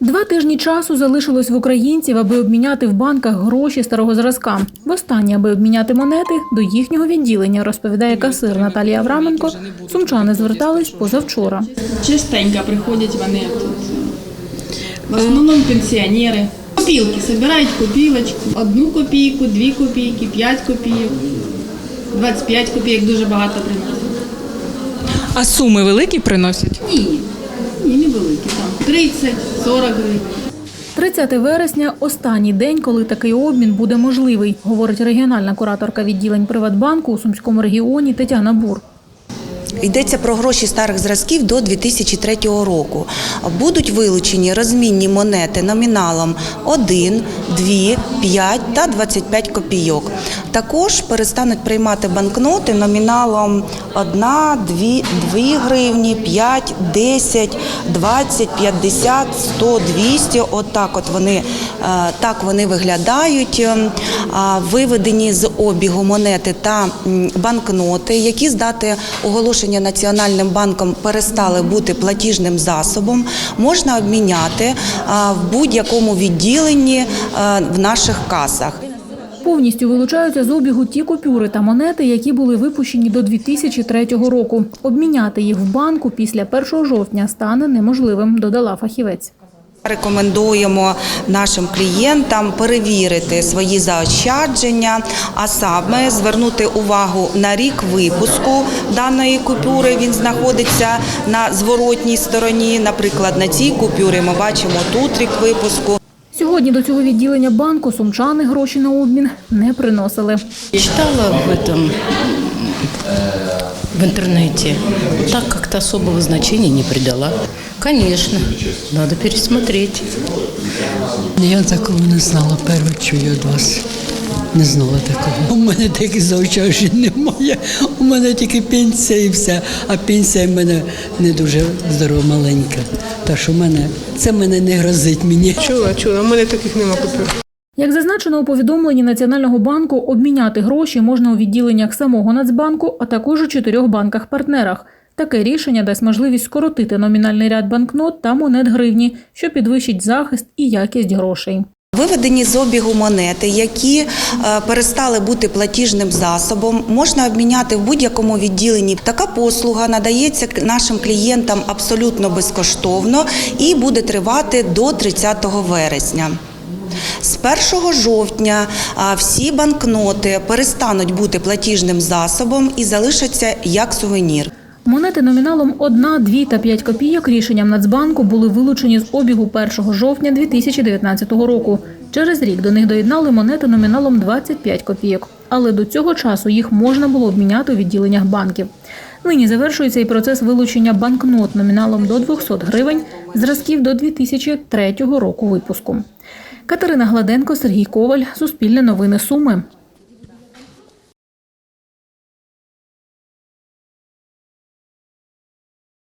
Два тижні часу залишилось в українців, аби обміняти в банках гроші старого зразка. Востаннє, аби обміняти монети, до їхнього відділення, розповідає касир Наталія Авраменко. Сумчани звертались позавчора. Частенько приходять вони. В основному пенсіонери. Копілки збирають копілочку. Одну копійку, дві копійки, п'ять копійок, 25 копійок дуже багато приносять. А суми великі приносять? Ні, ні, невеликі там. 30, 40 гривень. 30 вересня – останній день, коли такий обмін буде можливий, говорить регіональна кураторка відділень Приватбанку у Сумському регіоні Тетяна Бур. Йдеться про гроші старих зразків до 2003 року. Будуть вилучені розмінні монети номіналом 1, 2, 5 та 25 копійок. Також перестануть приймати банкноти номіналом 1, 2, 2 гривні, 5, 10, 20, 50, 100, 200. Отак от вони, е, так вони виглядають. Ем, Виведені з обігу монети та банкноти, які з дати оголошення Національним банком перестали бути платіжним засобом, можна обміняти в будь-якому відділенні в наших касах. Повністю вилучаються з обігу ті купюри та монети, які були випущені до 2003 року. Обміняти їх в банку після 1 жовтня стане неможливим, додала фахівець. Рекомендуємо нашим клієнтам перевірити свої заощадження, а саме звернути увагу на рік випуску даної купюри. Він знаходиться на зворотній стороні. Наприклад, на цій купюрі ми бачимо тут рік випуску. Сьогодні до цього відділення банку сумчани гроші на обмін не приносили. Читала в этом в интернете. Так как-то особого значения не придала. Конечно, надо пересмотреть. Я такого не знала, перше чую від вас. Не знала такого. У мене таких заощаджень немає. У мене тільки пенсія і все. А пенсія в мене не дуже здорова, маленька. Так що мене це мене не грозить мені. Чула, чула. У мене таких нема купюр. Як зазначено у повідомленні Національного банку, обміняти гроші можна у відділеннях самого Нацбанку, а також у чотирьох банках-партнерах. Таке рішення дасть можливість скоротити номінальний ряд банкнот та монет гривні, що підвищить захист і якість грошей. Виведені з обігу монети, які е, перестали бути платіжним засобом, можна обміняти в будь-якому відділенні. Така послуга надається нашим клієнтам абсолютно безкоштовно і буде тривати до 30 вересня. З 1 жовтня всі банкноти перестануть бути платіжним засобом і залишаться як сувенір. Монети номіналом 1, 2 та 5 копійок рішенням Нацбанку були вилучені з обігу 1 жовтня 2019 року. Через рік до них доєднали монети номіналом 25 копійок. Але до цього часу їх можна було обміняти у відділеннях банків. Нині завершується і процес вилучення банкнот номіналом до 200 гривень зразків до 2003 року випуску. Катерина Гладенко, Сергій Коваль, Суспільне новини Суми.